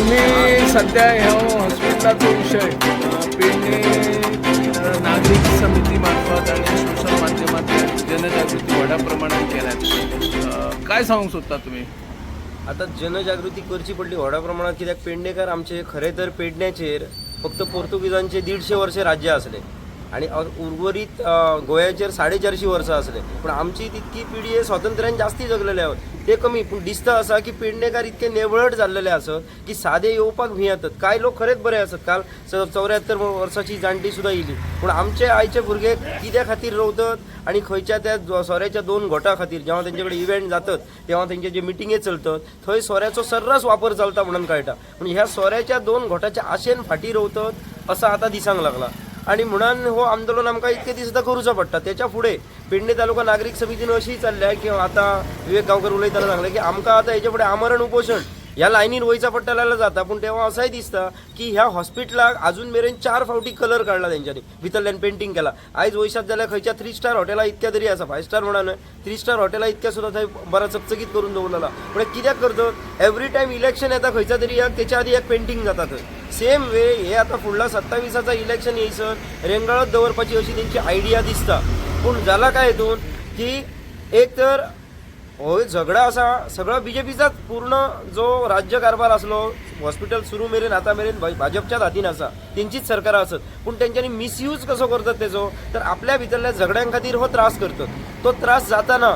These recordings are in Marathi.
तुम्ही सध्या ह्या हॉस्पिटलाचा विषय पेडणे नागरिक समितीमार्फत आणि सोशल माध्यमातून जनजागृती मोठ्या प्रमाणात केल्यात काय सांगू सोदता तुम्ही? आता जनजागृती करची पडली? व्हडा प्रमाणात कित्याक पेडणेकार आमचे खरे तर पेडण्याचेर फक्त पोर्तुगीजांचे दीडशे वर्ष राज्य असले. आणि उर्वरित अ, गोंयाचेर साडे चारशी वर्सां असले. पूण आमची तितकी पिढी हे स्वातंत्र्यान जास्ती जगलेले आहोत. ते कमी पूण दिसता आसा की पेडणेकार इतके नेवळट जाल्लेले आसत की सादे येवपाक भियेतात. कांय लोक खरेच बरे असत? काल चौऱ्यात्तर चौऱ्याहत्तर वर्साची जाणटी सुद्धा येयली पूण आमचे आयचे भुरगे कित्या खातीर रवतात आणि खंयच्या त्या सोऱ्याच्या दोन गोटा खातीर जेव्हा तेंचे कडेन इव्हेंट जातात तेव्हा त्यांचे जे मिटिंगे चलतात थंय सोऱ्याचो सर्रास वापर चलता म्हणून कळटा. पूण ह्या सोऱ्याच्या दोन गोटाच्या आशेन फाटी रवतात असं आता दिसांक लागला. आणि म्हणून हो आंदोलन आमकां इतके दीस सुद्दां करूचो पडटा. त्याच्या फुडें पेडणे तालुका नागरीक समितीन अशी चल्ल्या की आता विवेक गांवकर उलयताना सांगले की आमकां आतां हेच्या फुडें आमरण उपोशण ह्या लायनीन वयचा पडटा जाल्यार जाता पूण तेव्हा असंय दिसता की ह्या हॉस्पिटलाक अजून मेरेन चार फावटी कलर काडला तेंच्यांनी भितरल्यान पेंटिंग केला. आयज वयशात जाल्यार खंयच्या थ्री स्टार हॉटेला इतक्या तरी आसा फाय स्टार म्हणा न्हय थ्री स्टार हॉटेला इतक्या सुद्दां थंय बरा चकचकीत करून दवरलेला पूण कित्याक करतात एवरी टायम इलेक्शन येता खंयच्या तरी एक तेच्या आदी एक पेंटिंग जाता थंय सेम वे हे आता फुडला सत्तावीसाचा इलेक्शन येयसर रेंगाळत दवरपाची अशी तेंची आयडिया दिसता. पूण जाला काय हितून की एक तर हो झगडा असा जे बीजेपीचाच पूर्ण जो राज्य कारभार असलो हॉस्पिटल सुरू मेरेन आता मेरेन भाजपच्याच हातीन आसा तेंचीच सरकार आसत पूण तेंच्यांनी मिसयूज कसो करतात तेचो तर आपल्या भितरल्या झगड्यां खातीर हो त्रास करतात. तो त्रास जाताना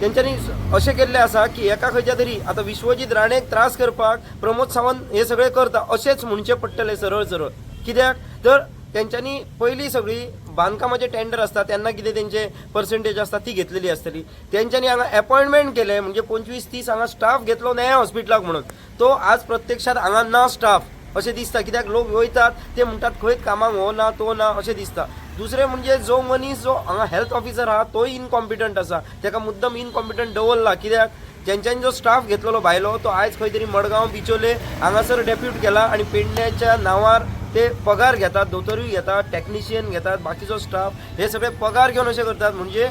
तेंच्यांनी अशें केल्लें आसा की एका खंयच्या तरी आतां विश्वजीत राणेक त्रास करपाक प्रमोद सावंत हे सगळें करता अशेंच म्हणचे पडटलें सरळ सरळ. कित्याक? तर तेंच्यांनी पयलीं सगळी बांधकामाचे टेंडर असतात तेन्ना कितें तेंचे पर्संटेज आसता ती घेतलेली आसतली तेंच्यांनी हांगा अपॉइंटमेंट केलें म्हणजे पंचवीस तीस हांगा स्टाफ घेतलो नया हॉस्पिटलाक म्हणून. तो आज प्रत्यक्षात हांगा ना स्टाफ अशें दिसता कित्याक लोक वयतात ते म्हणटात खंय कामाक हो ना तो ना अशें दिसता दुसरें म्हणजे जो मनीस जो हांगा हेल्थ ऑफिसर आहा तोय इनकॉम्पिटंट आसा तेका मुद्दम इनकॉम्पिटंट दवरला कित्याक? जेंच्यांनी जो स्टाफ घेतलेलो भायलो तो आयज खंय तरी मडगांव बिचोले हांगासर डेप्यूट केला आनी पेडण्याच्या नांवार ते पगार घेतात दोतोरूय घेतात टॅक्निशियन घेतात बाकीचो स्टाफ हे सगळे पगार घेवन अशें करतात. म्हणजे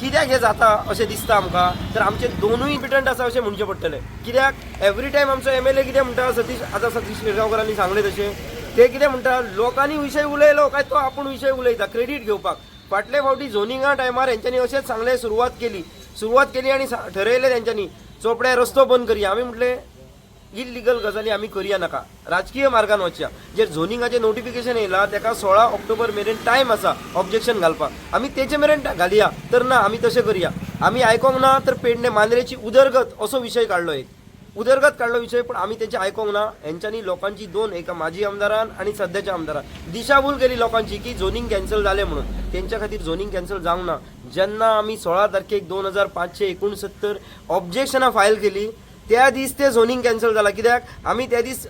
कित्याक हे जाता अशें दिसता आमकां? तर आमचे दोनूय इम्पिटंट आसा अशें म्हणचें पडटलें. कित्याक? एवरी टायम आमचो एम एल ए कितें म्हणटा सतीश आतां सतीश शिरगांवकरांनी सांगलें तशें. ते कितें म्हणटा लोकांनी विशय उलयलो काय तो आपूण विशय उलयता क्रेडिट घेवपाक. फाटले फावटी झोनिंगा टायमार हेंच्यांनी अशेंच सांगलें सुरवात केली. सुरवात केली आनी सा- ठरयलें तेंच्यांनी चोपड्या रस्तो बंद करया आमी म्हटलें इलिगल गजाली आमी करया नाका. राजकीय मार्गान वचया जे झोनिंगाचें नोटिफिकेशन येयलां तेका सोळा ऑक्टोबर मेरेन टायम आसा ऑब्जेक्शन घालपाक आमी तेचे मेरेन घालया. तर ना आमी तशें करया. आमी आयकोंक ना तर पेडणे मांद्रेची उदरगत असो विशय काडलो एक. उदरगत काडलो विशय पण आमी तेचे आयकोंक ना हेंच्यांनी लोकांची दोन एका माजी आमदारान आणि सध्याच्या आमदारान. दिशाभूल केली लोकांची की झोनिंग कॅन्सल जालें म्हणून. तेंच्या खातीर झोनिंग कॅन्सल जावंक ना. जेन्ना आमी सोळा तारखेक दोन हजार पाचशे एकोणसत्तर ऑब्जेक्शनां फायल केली त्या दीस ते झोनिंग कॅन्सल जाला कित्याक आमी त्या दीस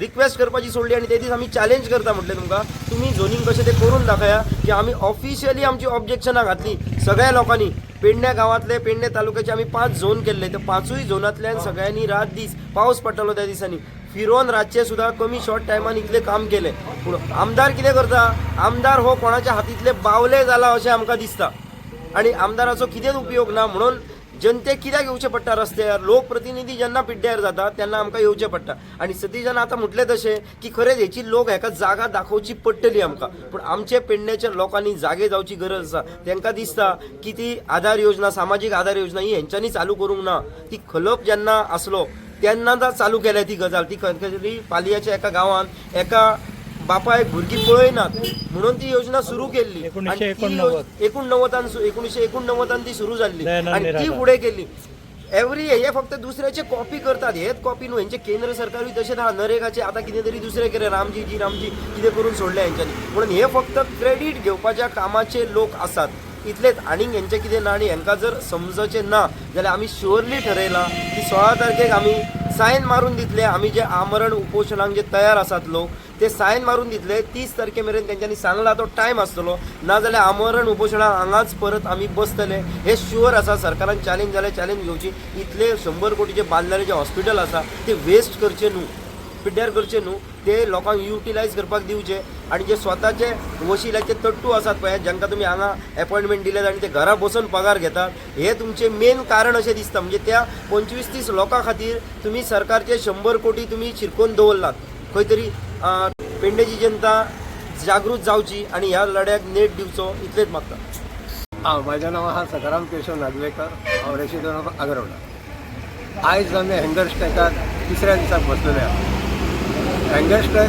रिक्वेस्ट करपाची सोडली आनी त्या दीस आमी चॅलेंज करता म्हटलें तुमकां. तुमी झोनिंग कशें ते करून दाखया की आमी ऑफिशियली आमची ऑब्जेक्शनां घातली. सगळ्या लोकांनी पेडण्या गांवांतले पेडणे तालुक्याचे आमी पांच झोन केल्ले तर पांचूय झोनांतल्यान सगळ्यांनी रात दीस पावस पडटलो त्या दिसांनी. फिरोन रातचे सुद्दां कमी शॉर्ट टायमान इतलें काम केलें. पूण आमदार कितें करता? आमदार हो कोणाच्या हातींतले बावले जाला अशें आमकां दिसता. आणि आमदाराचो कितेंच उपयोग ना? म्हणून जनतेक कित्याक येवचे पडटा रस्त्यार लोकप्रतिनिधी जेन्ना पिड्ड्यार जातात तेन्ना आमकां येवचें पडटा. आनी सतीशान आतां म्हटलें तशें की खरेंच हेची लोक हेका जागा दाखोवची पडटली आमकां. पूण आमचे पेडण्याच्या लोकांनी जागे जावची गरज आसा. तांकां दिसता की ती आधार योजना सामाजीक आधार योजना ही हेंच्यांनी चालू करूंक ना. ती खलप जेन्ना आसलो तेन्ना चालू केल्या ती गजाल. ती खंय तरी पालयेच्या एका गांवांत एका बापायक भुरगीं पळयनात म्हणून ती योजना सुरू केल्ली एकोणीसशे एकोणनव्वदान एकोणीसशे एकोणनव्वदान ती सुरू जाल्ली आणि ती. फुडें केली. एवरी हे फक्त दुसऱ्याचे कॉपी करतात. हेच कॉपी न्हू हेंचे केंद्र सरकारूय तशेंच आहा नरेगाचे आतां कितें तरी दुसरें केलें रामजी जी रामजी कितें करून सोडलें हेंच्यांनी म्हणून हे फक्त क्रेडिट घेवपाच्या कामाचे लोक आसात इतलेच आनीक हेंचें कितें ना आनी हेंकां जर समजचें ना जाल्यार आमी शुअरली ठरयलां की सोळा तारखेक आमी सायन मारून दितले. आमी जे आमरण उपोशणांक जे तयार आसात लोक ते सायन मारून दितले. तीस तारखे मेरेन तेंच्यांनी सांगला तो टायम आसतलो. नाजाल्यार आमरण उपोशणां हांगाच परत आमी बसतले. हे शुअर आसा सरकारान चॅलेंज जाल्यार चॅलेंज घेवची. इतले शंबर कोटीचे बांदलेले जे हॉस्पिटल आसा ते वेस्ट करचे न्हू. पिड्ड्यार करचें न्हू ते लोकांक युटिलायज करपाक दिवचे. आनी जे स्वताचे वशिल्याचे तट्टू आसात पळय जांकां तुमी हांगा एपॉयंटमेंट दिल्यात आनी ते घरा बसून पगार घेतात हे तुमचे मेन कारण अशें दिसता. म्हणजे त्या पंचवीस तीस लोकां खातीर तुमी सरकारचे शंबर कोटी तुमी शिरकोवन दवरलात. खंय तरी पेंडेची पेडणेची जनता जागृत जावची आनी ह्या लढ्याक नेट दिवचो इतलेच मागता. हां म्हाजें नांव आसा सकाराम केशव नागवेकर हांव रेसिडेंट ऑफ आगरवडा. आयज आमी हँगर स्ट्रायकाक तिसऱ्या दिसाक बसलेले आहा. अँगस्टर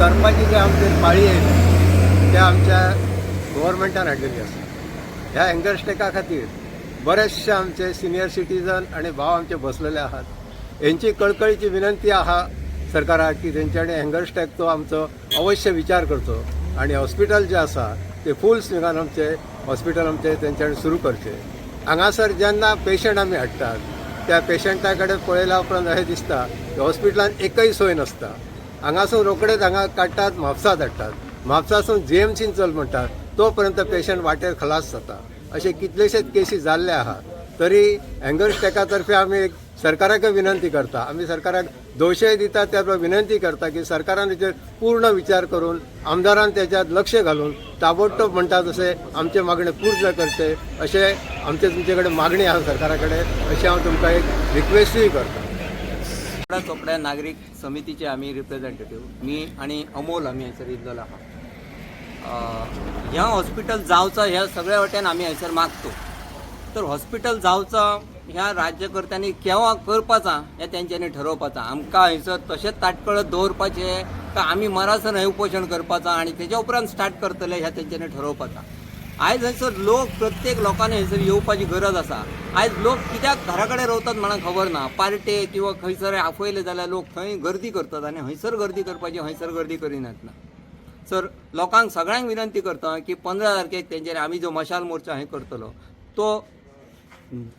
करपाची जी आमची पाळी येयली ते आमच्या गोवोरमेंटान हाडिल्ली आसा ह्या अँगस्टेका खातीर बरेचशे आमचे सिनियर सिटीजन आनी भाव आमचे बसलेले आहात. हेंची कळकळीची विनंती आहा सरकाराक की तेंच्यानी हँगर तो आमचो अवश्य विचार करचो आणि हॉस्पिटल जे आसा ते फूल स्विंगान आमचे हॉस्पिटल आमचे तेंच्यानी सुरू करचे. हांगासर जेन्ना पेशंट आमी हाडटात त्या पेशंटा कडेन पळयल्या उपरांत अशें दिसता की हॉस्पिटलान एकय सोय नासता. हांगासून रोकडेच हांगा काडटात म्हापसा धाडटात. म्हापसासून जी एम सीन चल म्हणटात तो पर्यंत पेशंट वाटेर खलास जाता. अशे कितलेशेच केसी जाल्ले आहात. तरी हँगर स्टॅका तर्फे आमी एक सरकाराक विनंती करता. आमी सरकाराक दोशय दिता त्या विनंती करता की सरकारान हेचेर पूर्ण विचार करून आमदारान त्याच्यात लक्ष घालून ताबडतोब म्हणटा तसे आमचे मागणे पूर्ण करचे असे आमचे तुमचे कडेन मागणी आहा सरकारा कडेन अशी हांव तुमकां एक रिक्वेस्टूय करता. चोपड्या चोपड्या नागरीक समितीचे आम्ही रिप्रेझेंटेटिव्ह मी आणि अमोल आम्ही हयसर इल्लो आहा ह्या हॉस्पिटल जावचं ह्या सगळ्या वटेन आम्ही हयसर मागतो. तर हॉस्पिटल जावचं ह्या राज्यकर्त्यांनी केव्हा करपाचा हे तेंच्यांनी ठरोवपाचा. आमकां हयसर तशेंच ताटकळत दवरपाचे का आमी मरासन हे उपोशण करपाचा आणि त्याच्या उपरांत स्टार्ट करतले ह्या तेंच्यांनी ठरोवपाचा. आयज हयसर लोक प्रत्येक लोकांनी हयसर येवपाची गरज आसा. आयज लोक कित्याक घरा कडेन रवतात म्हणा खबर ना. पार्टे किंवा खंयसर आफयले जाल्यार लोक थंय गर्दी करतात आनी हयसर गर्दी करपाची हयसर गर्दी करिनात ना. सर लोकांक सगळ्यांक विनंती करता की पंदरा तारखेक तेंचेर आमी जो मशाल मोर्चा हे करतलो तो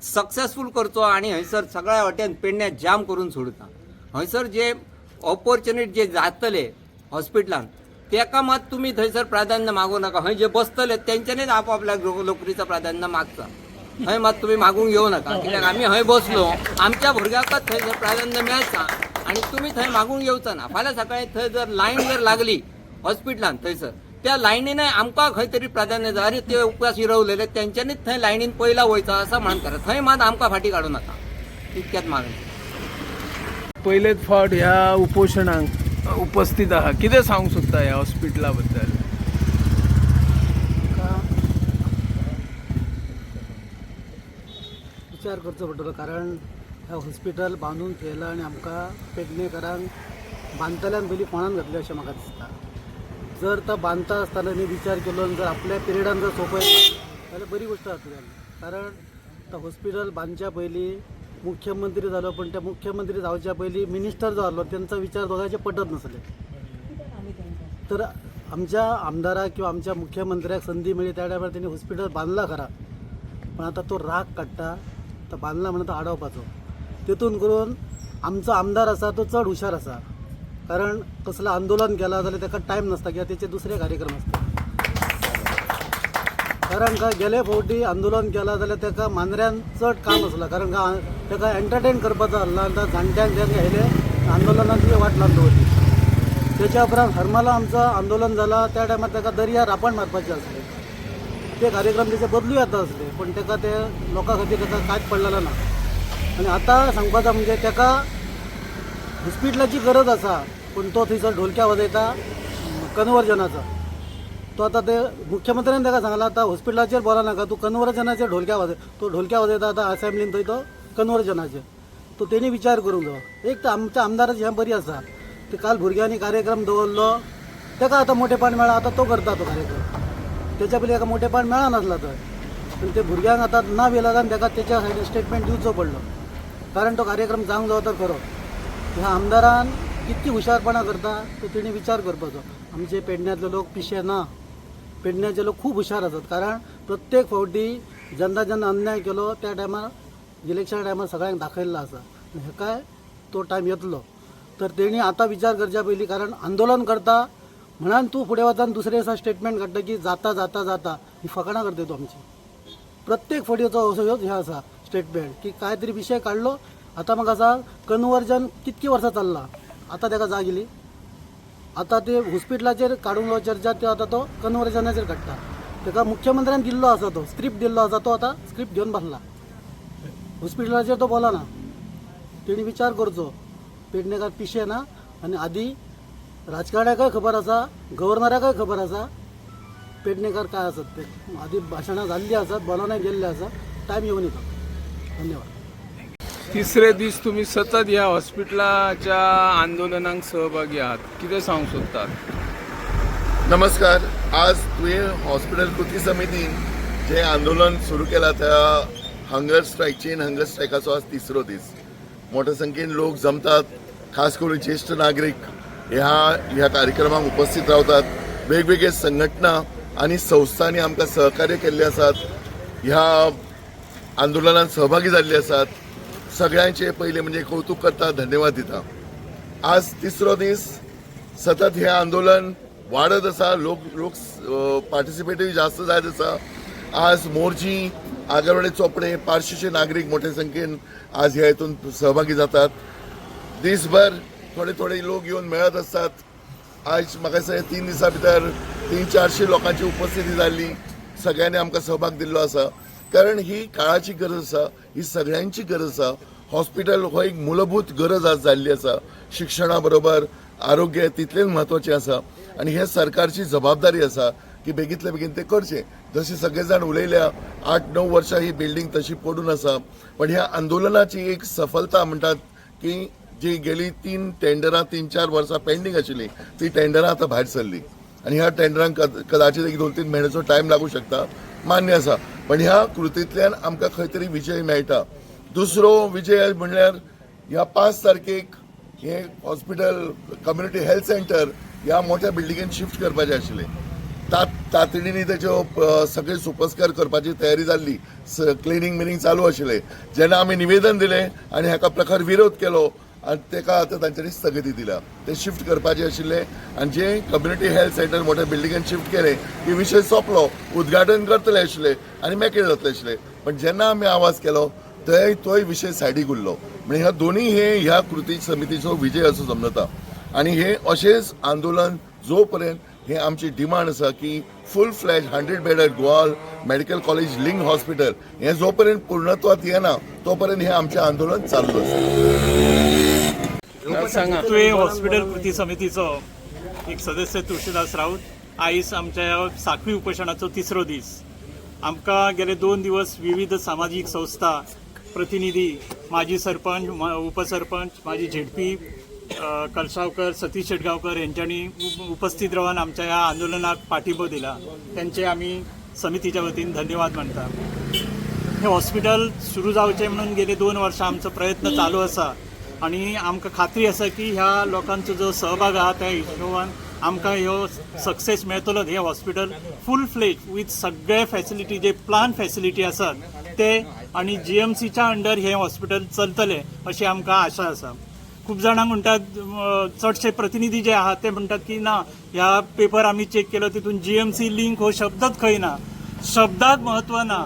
सक्सेसफूल करचो आणि हयसर सगळ्या वाटेन पेडण्या जाम करून सोडता. हयसर जे ऑपॉर्च्युनिटी जे जातले हॉस्पिटलांत तेका मात तुमी थंयसर प्राधान्य मागू नाका. हय जे बसतले तेंच्यांनीच आपापल्या लो- नोकरीचं प्राधान्य मागता हय मात तुम्ही मागूंक येऊ नका. कित्याक आमी हय बसलो. आमच्या भुरग्याकच थंयसर प्राधान्य मेळचा आणि तुम्ही थंय मागूंक येवचो ना फाल्यां सकाळी थंय जर लायन जर लागली हॉस्पिटलान थंयसर त्या लायनीन आमकां खंय तरी प्राधान्य जाय अरे ते उपवास इरवलेले तेंच्यांनीच थंय लायनीन पयला वयचा असं म्हणून करा. थंय मात आमकां फाटी काडू नाका. इतक्यात मागणी. पहिलेच फावट ह्या उपोशणांक उपस्थित आहात. कितें सांगूंक सोदता ह्या हॉस्पिटला बद्दल विचार करचो पडटलो कारण हे हॉस्पिटल बांदून ठेयलां आनी आमकां पेडणेकरांक बांदतल्यान पयलीं कोणान घातलें अशें म्हाका दिसता? जर तो बांदता आसतना न्ही विचार केलो आनी जर आपल्या पिरियडान जर सोंपय जाल्यार बरी गोश्ट जातली कारण तो हॉस्पिटल बांदच्या पयलीं मुख्यमंत्री जालो पण त्या मुख्यमंत्री जावच्या पयलीं मिनिस्टर जो आसलो तेंचो विचार दोघांचे पटत नासले. तर आमच्या आमदाराक किंवा आमच्या मुख्यमंत्र्याक संधी मेळ्ळी त्या टायमार त्यांनी हॉस्पिटल बांधला खरा. पण आता तो राग काडटा तो बांदला म्हणून तो आडवपाचो तितून करून आमचो आमदार आसा तो चड हुशार आसा कारण कसलं आंदोलन केला जाल्यार ताका टायम नासता किंवा त्याचे दुसरे कार्यक्रम आसता कारण का गेले फावटी आंदोलन केला जाल्यार ताका मांद्र्यान चड काम आसलां कारण का ताका एंटरटेन करपाचो आसला आनी जाणट्यांक तें येयले आंदोलनाची वाट लावन दवरली त्याच्या उपरांत हरमाला आमचं आंदोलन झालं. त्या टायमार ताका दर्या रापण मारपाचें असले. ते कार्यक्रम त्याचे बदलू येता असले. पण ताका ते लोकां खातीर ताका कांयच पडलेलो ना. आनी आतां सांगपाचें म्हणजे ताका हॉस्पिटलाची गरज आसा पूण तो थंयसर ढोलक्या वाजयता कन्वर्जनाचो. तो आतां ते मुख्यमंत्र्यान ताका सांगला आतां हॉस्पिटलाचेर बोला नाका. तूं कन्वर्जनाचेर ढोलक्या वाजय तो ढोलक्या वाजयता आतां असेंब्लीन थंय तो. कन्वर्जनाचेर तो तेणी विचार करूंक जायो एक तर आमच्या आमदाराची हें बरी आसा ते काल भुरग्यांनी कार्यक्रम दवरलो. ताका आतां मोठेपण मेळ्ळा आतां तो करता तो कार्यक्रम. तेच्या पयलीं ताका मोठेपण मेळा थंय पण ते भुरग्यांक आतां ना विलागान ताका तेच्या सायडीन स्टेटमेंट दिवचो पडलो. कारण तो कार्यक्रम जावंक जावो तर खरो. ह्या आमदारान कितकी हुशारपणा करता तो तेणी विचार करपाचो. आमचे पेडण्यातले लोक पिशे ना. पेडण्याचे लोक खूब हुशार असतात. कारण प्रत्येक फावटी जेन्ना जेन्ना अन्याय केलो त्या टायमार इलेक्शन टायमार सगळ्यांक दाखयल्लो आसा आनी हेकाय तो टायम येतलो. तर तेणी आतां विचार करच्या पयलीं कारण आंदोलन करता म्हणान तूं फुडें वचून दुसरे दिसा स्टेटमेंट काडटा की जाता जाता जाता. ही फकाणां करता तूं आमची. प्रत्येक फावटीचो असो ह्योच हे आसा स्टेटमेंट की काय तरी विशय काडलो आतां म्हाका सांग कन्वर्जन कितकी वर्सां चल्लां? आतां ताका जाग येयली आता ते हॉस्पिटलाचेर काडूंक चर्चा ते आतां तो कन्वर्जनाचेर काडटा ताका मुख्यमंत्र्यान दिल्लो आसा तो स्क्रिप्ट दिल्लो आसा तो आतां स्क्रिप्ट घेवन बसला. हॉस्पिटलाचेर तो बोलाना तेणी विचार करचो पेडणेकार पिशे ना? आनी आदी राजकारण्याकय खबर आसा गव्हर्नराकय खबर आसा पेडणेकार काय आसात ते आधी भाशणां जाल्ली आसात बोलावणे गेल्ले आसा टायम येवन येता. धन्यवाद. तिसरे दीस तुम्ही सतत ह्या हॉस्पिटलाच्या आंदोलनाक सहभागी आहात. कितें सांगूंक सोदतात नमस्कार. आज तुवें हॉस्पिटल कृती समितीन जे आंदोलन सुरू केला त्या हंगर स्ट्रायक चेन हंगर स्ट्रायकाचो आज तिसरो दीस मोठ्या संख्येन लोक जमतात खास करून ज्येष्ठ नागरीक. ह्या ह्या कार्यक्रमाक उपस्थित रावतात वेगवेगळे संघटना आणि संस्थांनी आमकां सहकार्य केल्ले आसात ह्या आंदोलनात सहभागी जाल्ले आसात सगळ्यांचे पहिले म्हणजे कौतुक करता धन्यवाद दिता. आज तिसरो दीस सतत हे आंदोलन वाढत आसा लोक लोक पार्टिसिपेटूय जास्त जायत आसा आज मोर्जी आगरवाडे चोपडे पारशीचे नागरीक मोठ्या संख्येन आज ह्या हितून सहभागी जातात. दिसभर थोडे थोडे लोक येवन मेळत असतात. आज म्हाका दिसता तीन दिसां भितर तीन चारशे लोकांची उपस्थिती जाल्ली सगळ्यांनी आमकां सहभाग दिल्लो आसा. कारण ही काळाची गरज आसा ही सगळ्यांची गरज आसा. हॉस्पिटल हो एक मूलभूत गरज आज जाल्ली आसा. शिक्षणा बरोबर आरोग्य तितलेच म्हत्वाचें आसा. आनी हे सरकारची जबाबदारी आसा. की बेगीतले बेगीन ते करचे. जसे सगळे जाण उलयल्या आठ णव वर्सां ही बिल्डींग तशी पडून आसा पण ह्या आंदोलनाची एक सफलता म्हणटात की जी गेली तीन टेंडरां तीन चार वर्सां पेंडींग आशिल्ली ती टेंडरां आतां भायर सरली आनी ह्या टेंडरांक कदाचित एक दोन तीन म्हयन्याचो टायम लागू शकता. मान्य आसा पण ह्या कृतींतल्यान आमकां खंय तरी विजय मेळटा. दुसरो विजय म्हणल्यार ह्या पांच तारखेक हे हॉस्पिटल कम्युनिटी हेल्थ सेंटर ह्या मोठ्या बिल्डिंगेन शिफ्ट करपाचें आशिल्लें. तात तातडीने त्याचे सगळे सुपस्कार करपाची तयारी जाल्ली क्लिनींग मिनींग चालू आशिल्लें जेन्ना आमी निवेदन दिलें आनी हाका प्रकार विरोध केलो आनी ताका आतां तांच्यांनी स्थगिती दिल्या ते शिफ्ट करपाचें आशिल्लें आनी जे कम्युनिटी हेल्थ सेंटर मोठ्या बिल्डिंगेन शिफ्ट केलें की विशय सोंपलो उद्घाटन करतले आशिल्ले आनी मेकळे जातले आशिल्ले पण जेन्ना आमी आवाज केलो थंय तोय विशय सायडीक उरलो म्हणजे ह्या दोन्ही हे ह्या कृती समितीचो विजय असो समजता. आणि हे अशेंच आंदोलन जो पर्यंत हे आमची डिमांड आसा की फूल फ्लॅज हंड्रेड बेडर गोवाल मेडिकल कॉलेज लिंक हॉस्पिटल हे जो पर्यंत पूर्णत्वात येना तो पर्यंत हे आमचें आंदोलन चालू आसा सांगा. तुवें हॉस्पिटल कृती समितीचो एक सदस्य तुळशीदास राऊत. आयज आमच्या ह्या साखळी उपोशणाचो तिसरो दीस. आमकां गेले दोन दिवस विविध सामाजीक संस्था प्रतिनिधी माजी सरपंच उपसरपंच माजी झेडपी अ, सतीश शेटगावकर यांच्यानी उपस्थित राहून आमच्या ह्या आंदोलनाक पाठिंबो दिला. त्यांचे आम्ही समितीच्या वतीन धन्यवाद म्हणतात हे हॉस्पिटल सुरू जावचें म्हणून गेले दोन वर्सां आमचो प्रयत्न चालू आसा आणि आमकां खात्री आसा की ह्या लोकांचो जो सहभाग आहा त्या हिशोबान आमकां ह्यो सक्सेस मेळटलोच हे हॉस्पिटल फूल फ्लेज वीथ सगळे फॅसिलिटी जे प्लान फॅसिलिटी आसात ते आणि जी एम सीच्या अंडर हे हॉस्पिटल चलतले अशी आमकां आशा आसा खूप जाणां म्हणटात चडशे प्रतिनिधी जे आहात ते म्हणटात की ना ह्या पेपर आम्ही चेक केलो तितून जी एम सी लिंक हो शब्दच खंय ना. शब्दाक महत्त्व ना.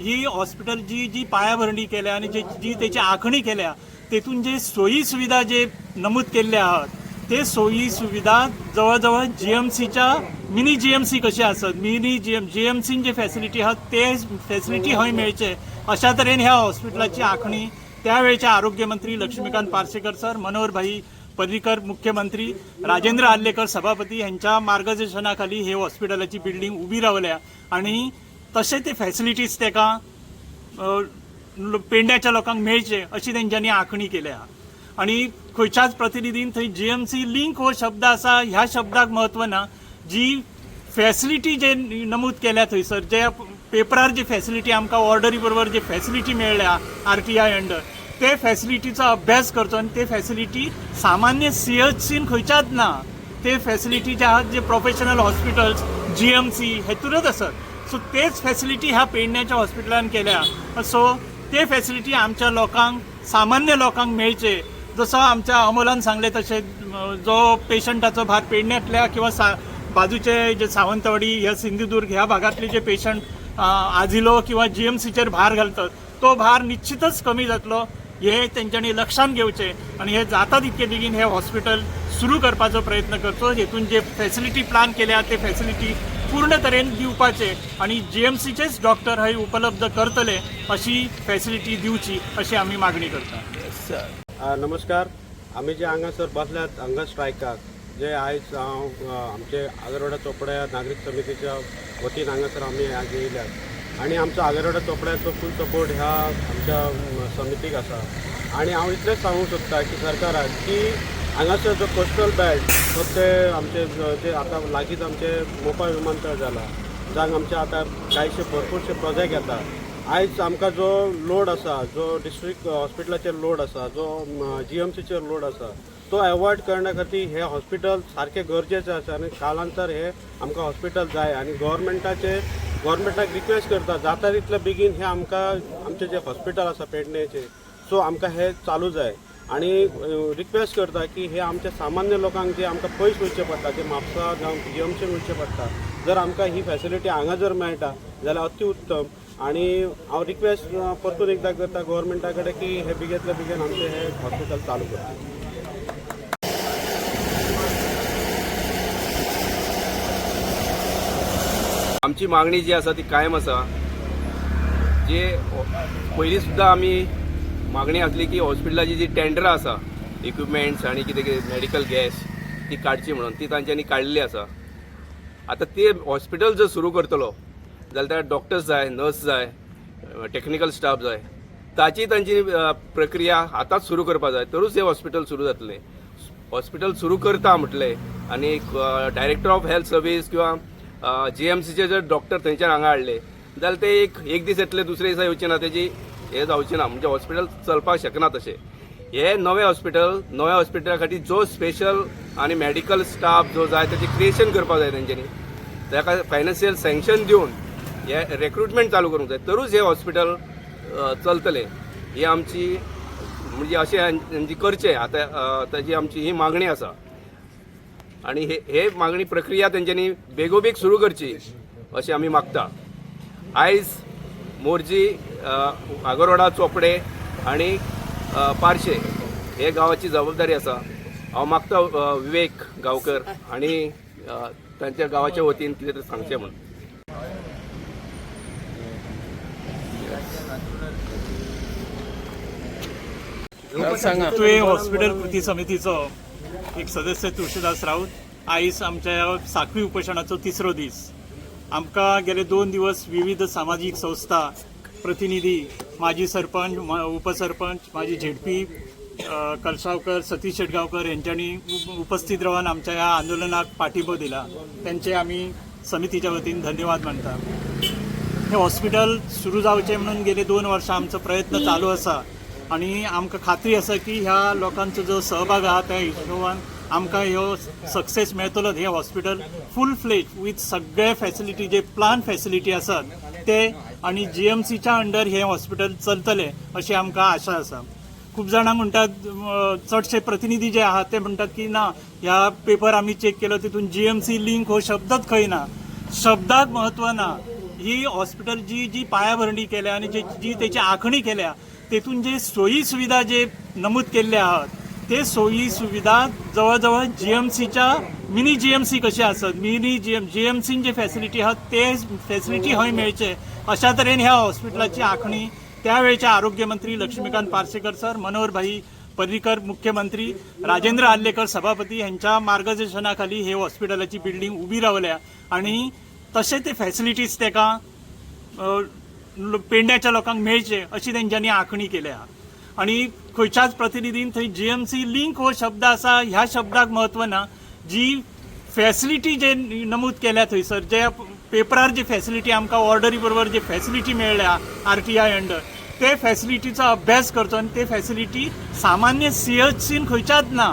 ही हॉस्पिटल जी जी पायाभरणी केल्या आणि जे जी त्याची आखणी केल्या तेतून जे सोयी सुविधा जे नमूद केल्ले आहात ते सोयी सुविधा जवळजवळ जी एम सीच्या मिनी जी एम सी कशी आसत mini G M G M scene जे फॅसिलिटी आहात ते फॅसिलिटी हय मेळचे. अशा तरेन ह्या हॉस्पिटलाची आखणी त्यावेळेचे आरोग्यमंत्री लक्ष्मीकांत पार्सेकर सर मनोहर भाई पर्रीकर मुख्यमंत्री राजेंद्र आल्लेकर सभापती यांच्या मार्गदर्शनाखाली हे हॉस्पिटलाची बिल्डिंग उभी रावल्या आणि तसे ते फॅसिलिटीज तेका पेंड्याच्या लोकांक मेळचे अशी तेंच्यांनी आखणी केल्या. आणि खंयच्याच प्रतिनिधीन थंय जी एम सी लिंक हो शब्द आसा ह्या शब्दाक महत्त्व ना जी फॅसिलिटी जे नमूद केल्या थंयसर जे पेपरार जी फॅसिलिटी आमकां ऑर्डरी बरोबर जी फॅसिलिटी मेळ्ळ्या आर टी आय अंडर ते फॅसिलिटीचो अभ्यास करचो आनी ते फॅसिलिटी सामान्य सी एच सीन खंयच्याच ना ते फॅसिलिटी जे आहात जे professional hospitals G M C हेतूनच आसात सो तेच फॅसिलिटी ह्या पेडण्याच्या हॉस्पिटलान केल्या. सो ते फॅसिलिटी आमच्या लोकांक सामान्य लोकांक मेळचे. जसो आमच्या अमोलान सांगले तशें जो पेशंटाचो भार पेडण्यातल्या किंवा सा बाजूचे जे सावंतवाडी ह्या सिंधुदुर्ग ह्या भागातले जे पेशंट आजिलो किंवा जी एम सीचेर भार घालतात तो भार निश्चितच कमी जातलो. हे तेंच्यांनी लक्षात घेवचे आणि हे जाता तितके बेगीन हे हॉस्पिटल सुरू करपाचो प्रयत्न करचो हेतून जे फॅसिलिटी प्लान केल्या ते फॅसिलिटी पूर्ण तरेन दिवपाचे आणि जी एम सीचेच डॉक्टर हे उपलब्ध करतले अशी फॅसिलिटी दिवची अशी आम्ही मागणी करता. सर नमस्कार. आम्ही जे हांगासर बसल्यात हांगा स्ट्रायकाक जे आयज हांव आमचे आगरवाडा चोपड्या नागरीक समितीच्या वतीन हांगासर आमी आज येयल्यात आणि आमचो आगरवाडा चोपड्याचो फूल सपोर्ट ह्या आमच्या समितीक आसा. आणि हांव इतलेंच सांगूंक सोदता की सरकाराक की हांगासर जो कोस्टल बेल्ट तो ते आमचे जे आतां लागींच आमचे मोपा विमानतळ जाला जांक आमचे आतां कांयशे भरपूरशे प्रोजेक्ट येता. आयज आमकां जो लोड आसा जो डिस्ट्रिक्ट हॉस्पिटलाचेर लोड आसा जो जी एम सीचेर लोड आसा तो अवॉयड करण्या खातीर हे हॉस्पिटल सारकें गरजेचें आसा आनी कालांतर हे आमकां हॉस्पिटल जाय आनी गोवोरमेंटाचे गोवोरमेंटाक रिक्वेस्ट करता जाता तितले बेगीन हे आमकां आमचे जे हॉस्पिटल आसा पेडणेचे सो आमकां हे चालू जाय. आनी रिक्वेस्ट करता की हे आमच्या सामान्य लोकांक जे आमकां पयस वयचें पडटा जे म्हापसा जावं जी एम वयचें पडटा जर आमकां ही फॅसिलिटी हांगा जर मेळटा जाल्यार अति उत्तम. आणि हांव रिक्वेस्ट परतून एकदा करता गोवोरमेंटा कडेन की हे बेगेंतल्या बेगीन आमचें हे हॉस्पिटल चालू करता. आमची मागणी जी आसा ती कायम आसा जे पयलीं सुद्दां आमी मागणी आसली की हॉस्पिटलाची जी टेंडरां आसा इक्विपमेंट्स आनी कितें कितें मेडिकल गॅस ती काडची म्हणून ती तांच्यांनी काडलेली आसा आतां ते हॉस्पिटल जर सुरू करतलो जाल्यार त्या डॉक्टर्स जाय नर्स जाय टेक्निकल स्टाफ जाय ताची तांची प्रक्रिया आतांच सुरू करपाक जाय तरूच हे हॉस्पिटल सुरू जातलें हॉस्पिटल सुरू करता म्हटलें आनी डायरेक्टर ऑफ हेल्थ सर्वीस किंवां जी एम सीचे जर डॉक्टर थंयच्यान हांगा हाडले जाल्यार ते एक एक दीस येतले दुसरे दिसा येवचे ना तेजी हे जावचें ना म्हणजे हॉस्पिटल चलपाक शकना तशें हे नवें हॉस्पिटल नव्या हॉस्पिटला खातीर जो स्पेशल आनी मॅडिकल स्टाफ जो जाय तेजें क्रिएशन करपाक जाय तेंच्यांनी ताका फायनान्शियल सँक्शन दिवन हे रेक्रुटमेंट चालू करूंक जाय. तरूच हे हॉस्पिटल चलतलें. ही आमची म्हणजे अशें करचें. आतां ताजी आमची ही मागणी आसा. आनी हे हे मागणी प्रक्रिया तेंच्यांनी बेगोबेग सुरू करची अशें आमी मागता. आयज मोरजी आगरवाडा चोपडे आनी अ, पार्शे हे गांवाची जबाबदारी आसा हांव मागता विवेक गांवकर आनी तांच्या गांवाच्या वतीन कितें तरी सांगचें म्हणून. सांगा. तुवें हॉस्पिटल कृती समितीचो एक सदस्य तुळशीदास राऊत आयज आमच्या साखळी उपोशणाचो तिसरो दीस. आमकां गेले दोन दिवस विविध सामाजीक संस्था प्रतिनिधी माजी सरपंच उपसरपंच माजी झेडपी कलसावकर सतीश शेटगावकर यांच्यानी उपस्थित राहून आमच्या ह्या आंदोलनाक पाठिंबो दिला. त्यांचे आम्ही समितीच्या वतीन धन्यवाद मानता. हे हॉस्पिटल सुरू जावचें म्हणून गेले दोन वर्सां आमचो प्रयत्न चालू आसा आणि आमकां खात्री आसा की ह्या लोकांचो जो सहभाग आहा त्या हिशोबान आमकां ह्यो सक्सेस मेळटलो हे हॉस्पिटल फूल फ्लेज विथ सगळे फॅसिलिटी जे प्लान फॅसिलिटी आसात ते आणि जी एम सीच्या अंडर हे हॉस्पिटल चलतले अशी आमकां आशा आसा. खूप जाणांक म्हणटात चडशे प्रतिनिधी जे आहात ते म्हणटात की ना ह्या पेपर आम्ही चेक केलो तितून जी एम सी लिंक हो शब्दच खंय ना शब्दाक महत्त्व ना. ही हॉस्पिटल जी जी पायाभरणी केल्या आणि जी त्याची आखणी केल्या तेतून जे सोयी सुविधा जे नमूद केल्ले आहात ते सोयी सुविधा जवळजवळ जी एम सीच्या मिनी जी एम सी कशी आसत mini G M G M scene जे फॅसिलिटी आहात ते फॅसिलिटी हय मेळचे. अशा तरेन ह्या हॉस्पिटलाची आखणी त्यावेळेचे आरोग्यमंत्री लक्ष्मीकांत पार्सेकर सर मनोहरभाई पर्रीकर मुख्यमंत्री राजेंद्र आल्लेकर सभापती यांच्या मार्गदर्शनाखाली हे हॉस्पिटलाची बिल्डिंग उभी रावल्या. आणि तसे ते फॅसिलिटीज तेका पेंड्याच्या लोकांक मेळचे अशी तेंच्यांनी आखणी केल्या. आणि खंयच्याच प्रतिनिधीन थंय जी एम सी लिंक हो शब्द आसा ह्या शब्दाक म्हत्व ना जी फॅसिलिटी जे नमूद केल्या थंयसर जे पेपरार जी फॅसिलिटी आमकां ऑर्डरी बरोबर जी फॅसिलिटी मेळ्ळ्या आर टी आय अंडर ते फॅसिलिटीचो अभ्यास करचो आनी ते फॅसिलिटी सामान्य सी एच सीन खंयच्याच ना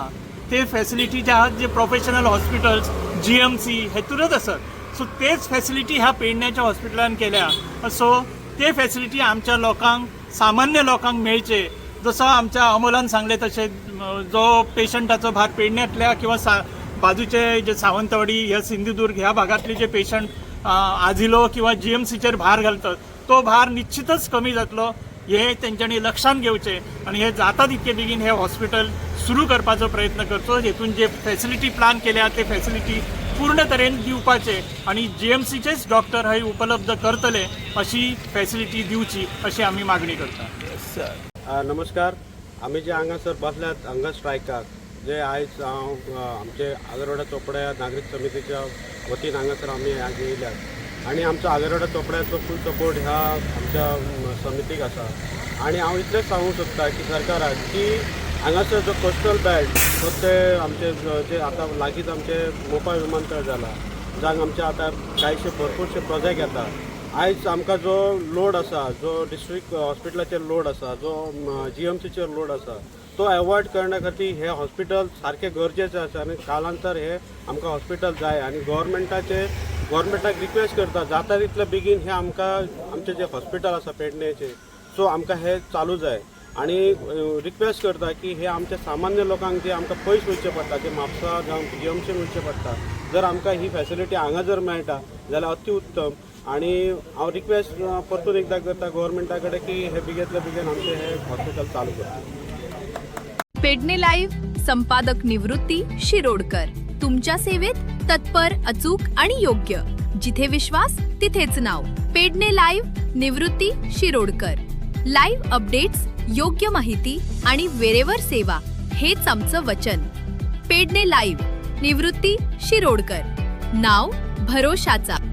ते फॅसिलिटी जे आहात जे professional hospitals G M C हेतूनच आसात सो तेच फॅसिलिटी ह्या पेडण्याच्या हॉस्पिटलान केल्या. सो ते फॅसिलिटी आमच्या लोकांक सामान्य लोकांक मेळचे. जसो आमच्या अमोलान सांगले तशें जो पेशंटाचो भार पेडण्यातल्या किंवा सा बाजूचे जे सावंतवाडी ह्या सिंधुदुर्ग ह्या भागातले जे पेशंट आजिलो किंवा जी एम सीचेर भार घालतात तो भार निश्चितच कमी जातलो हे तेंच्यांनी लक्षात घेवचे आणि हे जाता तितके बेगीन हे हॉस्पिटल सुरू करपाचो प्रयत्न करचो हेतून जे फॅसिलिटी प्लान केल्या ते फॅसिलिटी पूर्ण तरेन दिवपाचे आणि जी एम सीचेच डॉक्टर हे उपलब्ध करतले अशी फॅसिलिटी दिवची अशी आम्ही मागणी करता. सर नमस्कार. आम्ही जे हांगासर बसल्यात हांगा स्ट्रायकाक जे आयज हांव आमचे आगरवाडा चोपड्या नागरीक समितीच्या वतीन हांगासर आमी आज येयल्यात आणि आमचो आगरवाडा चोपड्याचो फूल सपोर्ट ह्या आमच्या समितीक आसा आणि हांव इतलेंच सांगूंक सोदता की सरकाराक की हांगासर जो कोस्टल बेल्ट तो ते आमचे जे आतां लागींच आमचे मोपा विमानतळ जाला जांक आमचे आतां कांयशे भरपूरशे प्रोजेक्ट येता आयज आमकां जो लोड आसा जो डिस्ट्रिक्ट हॉस्पिटलाचेर लोड आसा जो जी एम सीचेर लोड आसा तो अवॉयड करण्या खातीर हे हॉस्पिटल सारकें गरजेचें आसा आनी कालांतर हे आमकां हॉस्पिटल जाय आनी गोवोरमेंटाचे गोवोरमेंटाक रिक्वेस्ट करता जाता तितले बेगीन हे आमकां आमचे जे हॉस्पिटल आसा पेडणेचे सो आमकां हे चालू जाय. आणि रिक्वेस्ट करता की हे आमच्या सामान्य लोकांक जे आमकां पयस वयचें पडटा जे म्हापसा जावं जी एम सीन वयचें पडटा जर आमकां ही फॅसिलिटी हांगा जर मेळटा जाल्यार अति उत्तम आणि हांव रिक्वेस्ट परतून एकदा करता गव्हर्मेंटा कडेन की हे बेगींतल्या बेगीन आमचे हे हॉस्पिटल चालू करता पेडणे लाईव्ह संपादक निवृत्ती शिरोडकर. तुमच्या सेवेत तत्पर अचूक आणि योग्य. जिथे विश्वास तिथेच नाव. Pedne live Nivrutti Shirodkar. Live updates योग्य माहिती आणि वेरेवर सेवा. हेच आमचं वचन. पेडणे लाईव्ह निवृत्ती शिरोडकर. नाव भरोशाचा.